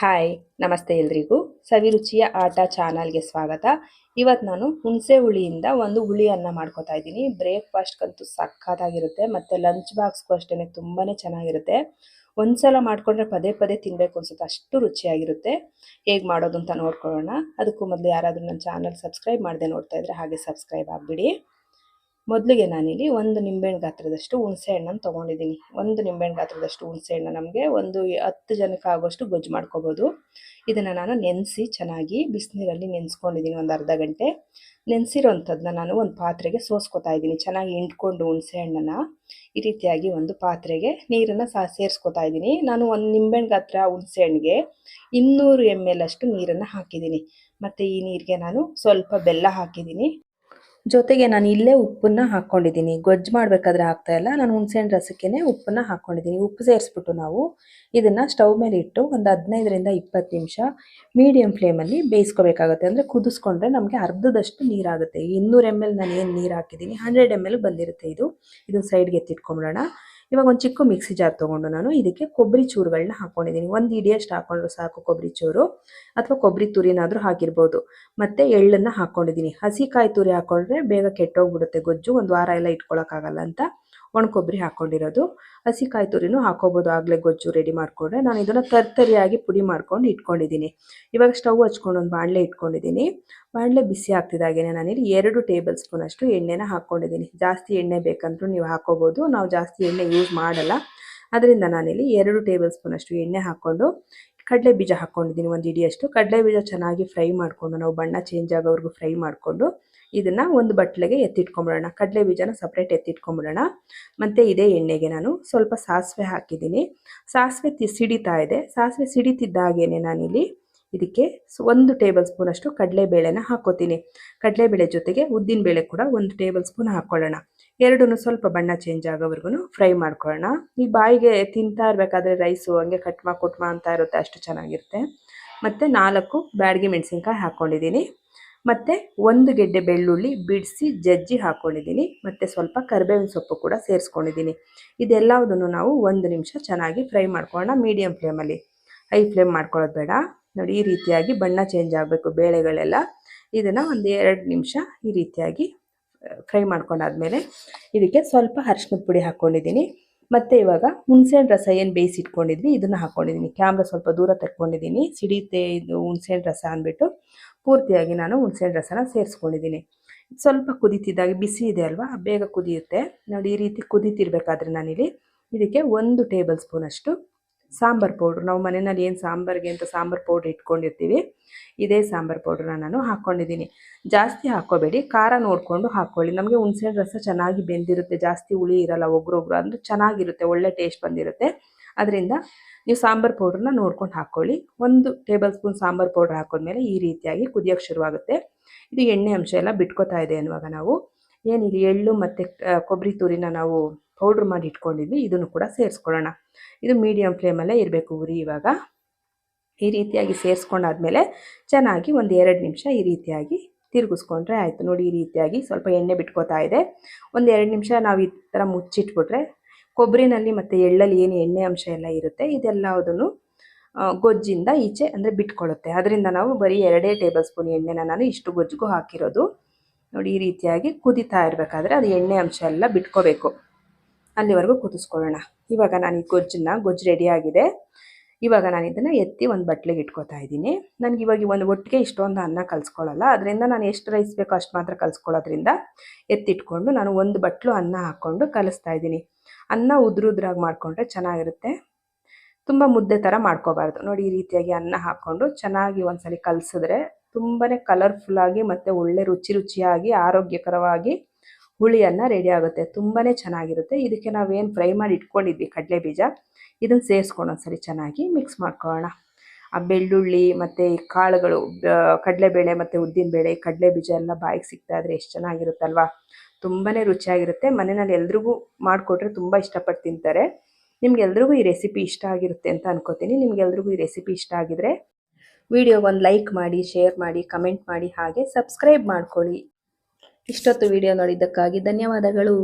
Hi ನಮಸ್ತೆ ಎಲ್ರಿಗೂ. ಸವಿರುಚಿಯ ಆಟ ಚಾನಲ್ಗೆ ಸ್ವಾಗತ. ಇವತ್ತು ನಾನು ಹುಣಸೆ ಹುಳಿಯಿಂದ ಒಂದು ಹುಳಿಯನ್ನ ಮಾಡ್ಕೋತಾ ಇದ್ದೀನಿ. ಬ್ರೇಕ್ಫಾಸ್ಟ್ಗಂತೂ ಸಕ್ಕತ್ತಾಗಿರುತ್ತೆ ಮತ್ತು ಲಂಚ್ ಬಾಕ್ಸ್ಗೂ ಅಷ್ಟೇ ತುಂಬಾ ಚೆನ್ನಾಗಿರುತ್ತೆ. ಒಂದ್ಸಲ ಮಾಡ್ಕೊಂಡ್ರೆ ಪದೇ ಪದೇ ತಿನ್ನಬೇಕು ಅನ್ಸುತ್ತೆ, ಅಷ್ಟು ರುಚಿಯಾಗಿರುತ್ತೆ. ಹೇಗೆ ಮಾಡೋದು ಅಂತ ನೋಡ್ಕೊಳ್ಳೋಣ. ಅದಕ್ಕೂ ಮೊದಲು ಯಾರಾದರೂ ನನ್ನ ಚಾನಲ್ ಸಬ್ಸ್ಕ್ರೈಬ್ ಮಾಡದೆ ನೋಡ್ತಾ ಇದ್ರೆ ಹಾಗೆ ಸಬ್ಸ್ಕ್ರೈಬ್ ಆಗಿಬಿಡಿ. ಮೊದಲಿಗೆ ನಾನಿಲ್ಲಿ ಒಂದು ನಿಂಬೆಹಣ್ಣು ಗಾತ್ರದಷ್ಟು ಹುಣಸೆ ಹಣ್ಣನ್ನು ತೊಗೊಂಡಿದ್ದೀನಿ. ಒಂದು ನಿಂಬೆಹಣ್ಣು ಗಾತ್ರದಷ್ಟು ಹುಣಸೆ ಹಣ್ಣು ನಮಗೆ ಒಂದು ಹತ್ತು ಜನಕ್ಕೆ ಆಗೋಷ್ಟು ಗೊಜ್ಜು ಮಾಡ್ಕೋಬೋದು. ಇದನ್ನು ನಾನು ನೆನೆಸಿ ಚೆನ್ನಾಗಿ ಬಿಸಿನೀರಲ್ಲಿ ನೆನೆಸ್ಕೊಂಡಿದ್ದೀನಿ ಒಂದು ಅರ್ಧ ಗಂಟೆ. ನೆನೆಸಿರೋಂಥದ್ದನ್ನ ನಾನು ಒಂದು ಪಾತ್ರೆಗೆ ಸೋಸ್ಕೊತಾ ಇದ್ದೀನಿ. ಚೆನ್ನಾಗಿ ಹಿಂಡ್ಕೊಂಡು ಹುಣಸೆ ಹಣ್ಣನ್ನು ಈ ರೀತಿಯಾಗಿ ಒಂದು ಪಾತ್ರೆಗೆ ನೀರನ್ನು ಸಹ ಸೇರಿಸ್ಕೊತಾ ಇದ್ದೀನಿ. ನಾನು ಒಂದು ನಿಂಬೆಹಣ್ಣು ಗಾತ್ರ ಹುಣಸೆ ಹಣ್ಣಿಗೆ ಇನ್ನೂರು ಎಂ ಎಲ್ ಅಷ್ಟು ನೀರನ್ನು ಹಾಕಿದ್ದೀನಿ. ಮತ್ತು ಈ ನೀರಿಗೆ ನಾನು ಸ್ವಲ್ಪ ಬೆಲ್ಲ ಹಾಕಿದ್ದೀನಿ. ಜೊತೆಗೆ ನಾನು ಇಲ್ಲೇ ಉಪ್ಪನ್ನ ಹಾಕ್ಕೊಂಡಿದ್ದೀನಿ ಗೊಜ್ಜು ಮಾಡಬೇಕಾದ್ರೆ ಆಗ್ತಾ ಇಲ್ಲ. ನಾನು ಹುಣಸೆಹಣ್ಣು ರಸಕ್ಕೆ ಉಪ್ಪನ್ನ ಹಾಕ್ಕೊಂಡಿದ್ದೀನಿ ಉಪ್ಪು ಸೇರಿಸ್ಬಿಟ್ಟು ನಾವು ಇದನ್ನು ಸ್ಟವ್ ಮೇಲೆ ಇಟ್ಟು ಒಂದು ಹದಿನೈದರಿಂದ ಇಪ್ಪತ್ತು ನಿಮಿಷ ಮೀಡಿಯಮ್ ಫ್ಲೇಮಲ್ಲಿ ಬೇಯಿಸ್ಕೋಬೇಕಾಗುತ್ತೆ. ಅಂದರೆ ಕುದಿಸ್ಕೊಂಡ್ರೆ ನಮಗೆ ಅರ್ಧದಷ್ಟು ನೀರಾಗುತ್ತೆ. ಇನ್ನೂರು ಎಂ ಎಲ್ ನಾನು ಏನು ನೀರು ಹಾಕಿದ್ದೀನಿ? ಹಂಡ್ರೆಡ್ ಎಂ ಎಲ್ ಬಂದಿರುತ್ತೆ ಇದು. ಇದು ಸೈಡ್ಗೆ ಎತ್ತಿಟ್ಕೊಂಬಿಡೋಣ. ಇವಾಗ ಒಂದು ಚಿಕ್ಕ ಮಿಕ್ಸಿ ಜಾರ್ ತೊಗೊಂಡು ನಾನು ಇದಕ್ಕೆ ಕೊಬ್ಬರಿ ಚೂರುಗಳನ್ನ ಹಾಕೊಂಡಿದ್ದೀನಿ. ಒಂದು ಇಡಿಯಷ್ಟು ಹಾಕೊಂಡ್ರು ಸಾಕು ಕೊಬ್ಬರಿ ಚೂರು ಅಥವಾ ಕೊಬ್ಬರಿ ತುರಿನಾದರೂ ಹಾಕಿರ್ಬೋದು. ಮತ್ತು ಎಳ್ಳನ್ನು ಹಾಕ್ಕೊಂಡಿದ್ದೀನಿ ಹಸಿ ಕಾಯಿ ತುರಿ ಹಾಕ್ಕೊಂಡ್ರೆ ಬೇಗ ಕೆಟ್ಟೋಗ್ಬಿಡುತ್ತೆ ಗೊಜ್ಜು. ಒಂದು ವಾರ ಎಲ್ಲ ಇಟ್ಕೊಳಕ್ಕಾಗಲ್ಲ ಅಂತ ಒಣ ಕೊಬ್ಬರಿ ಹಾಕ್ಕೊಂಡಿರೋದು ಹಸಿ ಕಾಯಿ ತುರಿನೂ ಹಾಕೋಬೋದು. ಆಗಲೇ ಗೊಜ್ಜು ರೆಡಿ ಮಾಡಿಕೊಂಡ್ರೆ. ನಾನು ಇದನ್ನು ತರ್ತರಿಯಾಗಿ ಪುಡಿ ಮಾಡ್ಕೊಂಡು ಇಟ್ಕೊಂಡಿದ್ದೀನಿ. ಇವಾಗ ಸ್ಟವ್ ಹಚ್ಕೊಂಡು ಒಂದು ಬಾಣಲೆ ಇಟ್ಕೊಂಡಿದ್ದೀನಿ. ಬಾಣಲೆ ಬಿಸಿ ಆಗ್ತಿದ್ದಾಗೇನೆ ನಾನಿಲ್ಲಿ ಎರಡು ಟೇಬಲ್ ಸ್ಪೂನ್ ಅಷ್ಟು ಎಣ್ಣೆನ ಹಾಕ್ಕೊಂಡಿದ್ದೀನಿ ಜಾಸ್ತಿ ಎಣ್ಣೆ ಬೇಕಂದ್ರೂ ನೀವು ಹಾಕೋಬೋದು. ನಾವು ಜಾಸ್ತಿ ಎಣ್ಣೆ ಯೂಸ್ ಮಾಡಲ್ಲ. ಅದರಿಂದ ನಾನಿಲ್ಲಿ ಎರಡು ಟೇಬಲ್ ಸ್ಪೂನ್ ಅಷ್ಟು ಎಣ್ಣೆ ಹಾಕ್ಕೊಂಡು ಕಡಲೆ ಬೀಜ ಹಾಕ್ಕೊಂಡಿದ್ದೀನಿ ಒಂದು ಇಡಿಯಷ್ಟು. ಕಡಲೆ ಬೀಜ ಚೆನ್ನಾಗಿ ಫ್ರೈ ಮಾಡಿಕೊಂಡು, ನಾವು ಬಣ್ಣ ಚೇಂಜ್ ಆಗೋವರೆಗೂ ಫ್ರೈ ಮಾಡಿಕೊಂಡು ಇದನ್ನು ಒಂದು ಬಟ್ಲೆಗೆ ಎತ್ತಿಟ್ಕೊಂಬಿಡೋಣ. ಕಡಲೆ ಬೀಜನ ಸಪ್ರೇಟ್ ಎತ್ತಿಟ್ಕೊಂಬಿಡೋಣ. ಮತ್ತು ಇದೇ ಎಣ್ಣೆಗೆ ನಾನು ಸ್ವಲ್ಪ ಸಾಸಿವೆ ಹಾಕಿದ್ದೀನಿ. ಸಾಸಿವೆ ತಿ, ಸಿಡಿತಾ ಇದೆ. ಸಾಸಿವೆ ಸಿಡಿತಿದ್ದಾಗೇನೆ ನಾನಿಲ್ಲಿ ಇದಕ್ಕೆ ಒಂದು ಟೇಬಲ್ ಸ್ಪೂನಷ್ಟು ಕಡಲೆಬೇಳೆನ ಹಾಕೋತೀನಿ. ಕಡಲೆಬೇಳೆ ಜೊತೆಗೆ ಉದ್ದಿನಬೇಳೆ ಕೂಡ ಒಂದು ಟೇಬಲ್ ಸ್ಪೂನ್ ಹಾಕ್ಕೊಳ್ಳೋಣ ಎರಡೂ ಸ್ವಲ್ಪ ಬಣ್ಣ ಚೇಂಜ್ ಆಗೋವರೆಗೂ ಫ್ರೈ ಮಾಡ್ಕೊಳ್ಳೋಣ. ಈ ಬಾಯಿಗೆ ತಿಂತಾ ಇರಬೇಕಾದ್ರೆ ರೈಸು ಹಂಗೆ ಕಟ್ಮಾ ಕುಟ್ಮಾ ಅಂತ ಇರುತ್ತೆ, ಅಷ್ಟು ಚೆನ್ನಾಗಿರುತ್ತೆ. ಮತ್ತು ನಾಲ್ಕು ಬ್ಯಾಡಗಿ ಮೆಣಸಿನ್ಕಾಯಿ ಹಾಕ್ಕೊಂಡಿದ್ದೀನಿ ಮತ್ತು ಒಂದು ಗೆಡ್ಡೆ ಬೆಳ್ಳುಳ್ಳಿ ಬಿಡಿಸಿ ಜಜ್ಜಿ ಹಾಕ್ಕೊಂಡಿದ್ದೀನಿ ಮತ್ತು ಸ್ವಲ್ಪ ಕರಿಬೇವಿನ ಸೊಪ್ಪು ಕೂಡ ಸೇರಿಸ್ಕೊಂಡಿದ್ದೀನಿ. ಇದೆಲ್ಲದನ್ನು ನಾವು ಒಂದು ನಿಮಿಷ ಚೆನ್ನಾಗಿ ಫ್ರೈ ಮಾಡ್ಕೊಳ್ಳೋಣ ಮೀಡಿಯಮ್ ಫ್ಲೇಮಲ್ಲಿ ಹೈ ಫ್ಲೇಮ್ ಮಾಡ್ಕೊಳ್ಳೋದು ಬೇಡ. ನೋಡಿ, ಈ ರೀತಿಯಾಗಿ ಬಣ್ಣ ಚೇಂಜ್ ಆಗಬೇಕು, ಬೇಳೆಗಳೆಲ್ಲ. ಇದನ್ನು ಒಂದು ಎರಡು ನಿಮಿಷ ಈ ರೀತಿಯಾಗಿ ಫ್ರೈ ಮಾಡ್ಕೊಂಡಾದ್ಮೇಲೆ ಇದಕ್ಕೆ ಸ್ವಲ್ಪ ಅರಿಶಿನದ ಪುಡಿ ಹಾಕ್ಕೊಂಡಿದ್ದೀನಿ ಮತ್ತು ಇವಾಗ ಹುಣಸೆಹಣ್ಣು ರಸ ಏನು ಬೇಯಿಸಿಟ್ಕೊಂಡಿದ್ವಿ ಇದನ್ನು ಹಾಕ್ಕೊಂಡಿದ್ದೀನಿ ಕ್ಯಾಮ್ರಾ ಸ್ವಲ್ಪ ದೂರ ತಕ್ಕೊಂಡಿದ್ದೀನಿ ಸಿಡಿತೆ ಇದು ಹುಣಸೆಹಣ್ಣು ರಸ ಅಂದ್ಬಿಟ್ಟು ಪೂರ್ತಿಯಾಗಿ ನಾನು ಹುಣಸೆಹಣ್ಣು ರಸನ ಸೇರಿಸ್ಕೊಂಡಿದ್ದೀನಿ. ಸ್ವಲ್ಪ ಕುದೀತಿದ್ದಾಗ ಬಿಸಿ ಇದೆ ಅಲ್ವಾ, ಬೇಗ ಕುದಿಯುತ್ತೆ. ನೋಡಿ, ಈ ರೀತಿ ಕುದೀತಿರ್ಬೇಕಾದ್ರೆ ನಾನಿಲ್ಲಿ ಇದಕ್ಕೆ ಒಂದು ಟೇಬಲ್ ಸ್ಪೂನಷ್ಟು ಸಾಂಬಾರು ಪೌಡ್ರ್. ನಾವು ಮನೆಯಲ್ಲಿ ಏನು ಸಾಂಬಾರಿಗೆ ಅಂತ ಸಾಂಬಾರು ಪೌಡ್ರ್ ಇಟ್ಕೊಂಡಿರ್ತೀವಿ, ಇದೇ ಸಾಂಬಾರು ಪೌಡ್ರನ್ನ ನಾನು ಹಾಕ್ಕೊಂಡಿದ್ದೀನಿ ಜಾಸ್ತಿ ಹಾಕ್ಕೋಬೇಡಿ, ಖಾರ ನೋಡಿಕೊಂಡು ಹಾಕ್ಕೊಳ್ಳಿ. ನಮಗೆ ಹುಣಸೆ ರಸ ಚೆನ್ನಾಗಿ ಬೆಂದಿರುತ್ತೆ, ಜಾಸ್ತಿ ಹುಳಿ ಇರಲ್ಲ ಒಗ್ರೊಬ್ರು ಅಂದರೆ ಚೆನ್ನಾಗಿರುತ್ತೆ, ಒಳ್ಳೆ ಟೇಸ್ಟ್ ಬಂದಿರುತ್ತೆ. ಅದರಿಂದ ನೀವು ಸಾಂಬಾರು ಪೌಡ್ರನ್ನ ನೋಡ್ಕೊಂಡು ಹಾಕ್ಕೊಳ್ಳಿ. ಒಂದು ಟೇಬಲ್ ಸ್ಪೂನ್ ಸಾಂಬಾರು ಪೌಡ್ರ್ ಹಾಕೋದ್ಮೇಲೆ ಈ ರೀತಿಯಾಗಿ ಕುದಿಯೋಕ್ಕೆ ಶುರುವಾಗುತ್ತೆ. ಇದು ಎಣ್ಣೆ ಅಂಶ ಎಲ್ಲ ಬಿಟ್ಕೋತಾ ಇದೆ ಅನ್ನುವಾಗ ನಾವು ಏನಿಲ್ಲ ಎಳ್ಳು ಮತ್ತು ಕೊಬ್ಬರಿ ತುರಿನ ನಾವು ಪೌಡ್ರ್ ಮಾಡಿ ಇಟ್ಕೊಂಡಿದ್ವಿ, ಇದನ್ನು ಕೂಡ ಸೇರಿಸ್ಕೊಳ್ಳೋಣ. ಇದು ಮೀಡಿಯಮ್ ಫ್ಲೇಮಲ್ಲೇ ಇರಬೇಕು ಉರಿ ಇವಾಗ. ಈ ರೀತಿಯಾಗಿ ಸೇರಿಸ್ಕೊಂಡಾದ್ಮೇಲೆ ಚೆನ್ನಾಗಿ ಒಂದು ಎರಡು ನಿಮಿಷ ಈ ರೀತಿಯಾಗಿ ತಿರುಗಿಸ್ಕೊಂಡ್ರೆ ಆಯಿತು. ನೋಡಿ, ಈ ರೀತಿಯಾಗಿ ಸ್ವಲ್ಪ ಎಣ್ಣೆ ಬಿಟ್ಕೋತಾ ಇದೆ. ಒಂದು ಎರಡು ನಿಮಿಷ ನಾವು ಈ ಥರ ಮುಚ್ಚಿಟ್ಬಿಟ್ರೆ ಕೊಬ್ಬರಿನಲ್ಲಿ ಮತ್ತು ಎಳ್ಳಲ್ಲಿ ಏನು ಎಣ್ಣೆ ಅಂಶ ಎಲ್ಲ ಇರುತ್ತೆ ಇದೆಲ್ಲದನ್ನು ಗೊಜ್ಜಿಂದ ಈಚೆ ಅಂದರೆ ಬಿಟ್ಕೊಳ್ಳುತ್ತೆ ಅದರಿಂದ ನಾವು ಬರೀ ಎರಡೇ ಟೇಬಲ್ ಸ್ಪೂನ್ ಎಣ್ಣೆನ ನಾನು ಇಷ್ಟು ಗೊಜ್ಜಿಗೂ ಹಾಕಿರೋದು. ನೋಡಿ ಈ ರೀತಿಯಾಗಿ ಕುದಿತಾ ಇರಬೇಕಾದ್ರೆ ಅದು ಎಣ್ಣೆ ಅಂಶ ಎಲ್ಲ ಬಿಟ್ಕೋಬೇಕು. ಅಲ್ಲಿವರೆಗೂ ಕುದಿಸ್ಕೊಳ್ಳೋಣ. ಇವಾಗ ನಾನು ಈ ಗೊಜ್ಜನ್ನ, ಗೊಜ್ಜು ರೆಡಿಯಾಗಿದೆ ಇವಾಗ ನಾನು ಇದನ್ನು ಎತ್ತಿ ಒಂದು ಬಟ್ಲಿಗೆ ಇಟ್ಕೋತಾ ಇದ್ದೀನಿ. ನನಗೆ ಇವಾಗ ಒಂದು ಒಟ್ಟಿಗೆ ಇಷ್ಟೊಂದು ಅನ್ನ ಕಲಿಸ್ಕೊಳ್ಳಲ್ಲ. ಅದರಿಂದ ನಾನು ಎಷ್ಟು ರೈಸ್ ಬೇಕೋ ಅಷ್ಟು ಮಾತ್ರ ಕಲಿಸ್ಕೊಳ್ಳೋದ್ರಿಂದ ಎತ್ತಿಟ್ಕೊಂಡು ನಾನು ಒಂದು ಬಟ್ಲು ಅನ್ನ ಹಾಕ್ಕೊಂಡು ಕಲಿಸ್ತಾ ಇದ್ದೀನಿ. ಅನ್ನ ಉದ್ರುದ್ರಾಗಿ ಮಾಡಿಕೊಂಡ್ರೆ ಚೆನ್ನಾಗಿರುತ್ತೆ. ತುಂಬ ಮುದ್ದೆ ಥರ ಮಾಡ್ಕೋಬಾರ್ದು. ನೋಡಿ ಈ ರೀತಿಯಾಗಿ ಅನ್ನ ಹಾಕ್ಕೊಂಡು ಚೆನ್ನಾಗಿ ಒಂದ್ಸಲಿ ಕಲಸಿದ್ರೆ ತುಂಬಾ ಕಲರ್ಫುಲ್ಲಾಗಿ ಮತ್ತು ಒಳ್ಳೆ ರುಚಿ ರುಚಿಯಾಗಿ, ಆರೋಗ್ಯಕರವಾಗಿ ಹುಳಿಯನ್ನು ರೆಡಿ ಆಗುತ್ತೆ. ತುಂಬಾ ಚೆನ್ನಾಗಿರುತ್ತೆ. ಇದಕ್ಕೆ ನಾವೇನು ಫ್ರೈ ಮಾಡಿ ಇಟ್ಕೊಂಡಿದ್ವಿ ಕಡಲೆ ಬೀಜ. ಇದನ್ನು ಸೇರಿಸ್ಕೊಂಡು ಒಂದ್ಸರಿ ಚೆನ್ನಾಗಿ ಮಿಕ್ಸ್ ಮಾಡ್ಕೊಳ್ಳೋಣ. ಆ ಬೆಳ್ಳುಳ್ಳಿ ಮತ್ತು ಕಾಳುಗಳು ಕಡಲೆಬೇಳೆ ಮತ್ತು ಉದ್ದಿನಬೇಳೆ, ಕಡಲೆ ಬೀಜ ಎಲ್ಲ ಬಾಯಿಗೆ ಸಿಗ್ತಾ ಇದ್ರೆ ಎಷ್ಟು ಚೆನ್ನಾಗಿರುತ್ತಲ್ವಾ? ತುಂಬಾ ರುಚಿಯಾಗಿರುತ್ತೆ. ಮನೆಯಲ್ಲಿ ಎಲ್ರಿಗೂ ಮಾಡಿಕೊಟ್ರೆ ತುಂಬ ಇಷ್ಟಪಟ್ಟು ತಿಂತಾರೆ. ನಿಮ್ಗೆಲ್ರಿಗೂ ಈ ರೆಸಿಪಿ ಇಷ್ಟ ಆಗಿರುತ್ತೆ ಅಂತ ಅನ್ಕೋತೀನಿ. ನಿಮ್ಗೆಲ್ರಿಗೂ ಈ ರೆಸಿಪಿ ಇಷ್ಟ ಆಗಿದ್ರೆ ಒಂದು ಲೈಕ್ ಮಾಡಿ ಶೇರ್ ಮಾಡಿ ಕಮೆಂಟ್ ಮಾಡಿ ಹಾಗೆ ಸಬ್ಸ್ಕ್ರೈಬ್ ಮಾಡ್ಕೊಳ್ಳಿ. ಇಷ್ಟೊತ್ತು ವಿಡಿಯೋ ನೋಡಿದ್ದಕ್ಕಾಗಿ ಧನ್ಯವಾದಗಳು.